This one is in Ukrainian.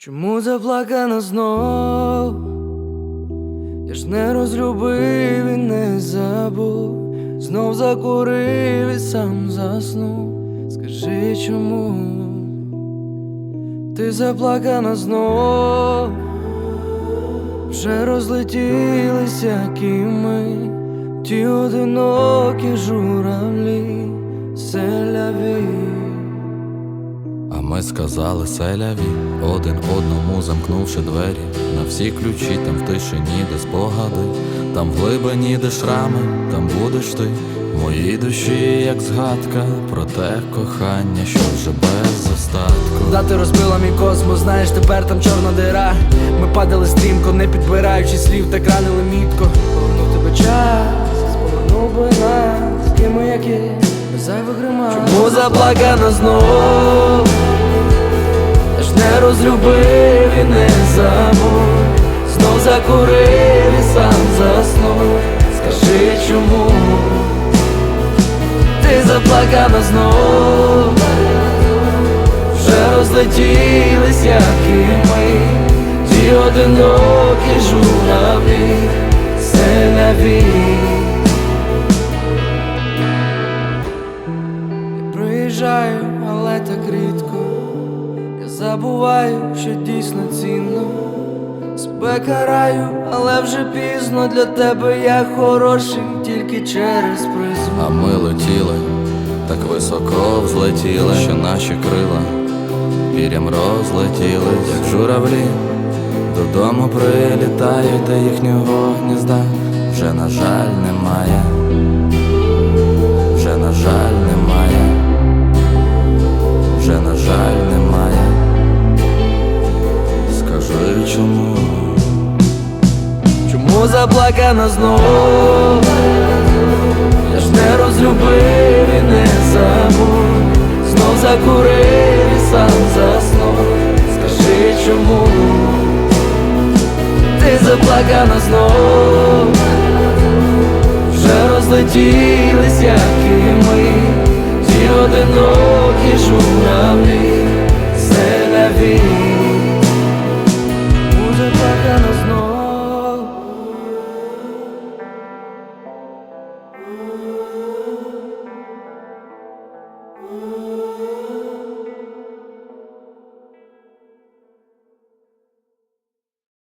Чому заплакана знов? Я ж не розлюбив і не забув, знов закурив і сам заснув. Скажи чому? Ти заплакана знов, вже розлетілися кими, ті одинокі журавлі, селяві. Ми сказали селяві, один одному замкнувши двері, на всі ключі, там в тишині, де спогади, там в глибині, де шрами, там будеш ти, в моїй душі, як згадка, про те кохання, що вже без остатку. Дати розбила мій космос, знаєш, тепер там чорна дира. Ми падали стрімко, не підбираючи слів, так ранили мітко. Повернув тебе час, повернув би нас, ким ми які, зайвих ремарок. Чому заплакана знов? Не розлюбив і не забув, знов закурив і сам заснув. Скажи чому? Ти заплакана знов вже розлетілись, як і ми, ті одинокі журавлі. Я приїжджаю, але так рідко. Забуваю, що дійсно цінно. Себе караю, але вже пізно для тебе я хороший тільки через призму. А ми летіли, так високо взлетіли, що наші крила пірям розлетілись, як журавлі, додому прилітають, та їхнього гнізда вже, на жаль, немає, чому? Чому заплакана знов? Я ж не розлюбив і не забув, знов закурив і сам заснув. Скажи чому? Ти заплакана знов, вже розлетілись, як і ми, ті одинокі журавлі, Thank know.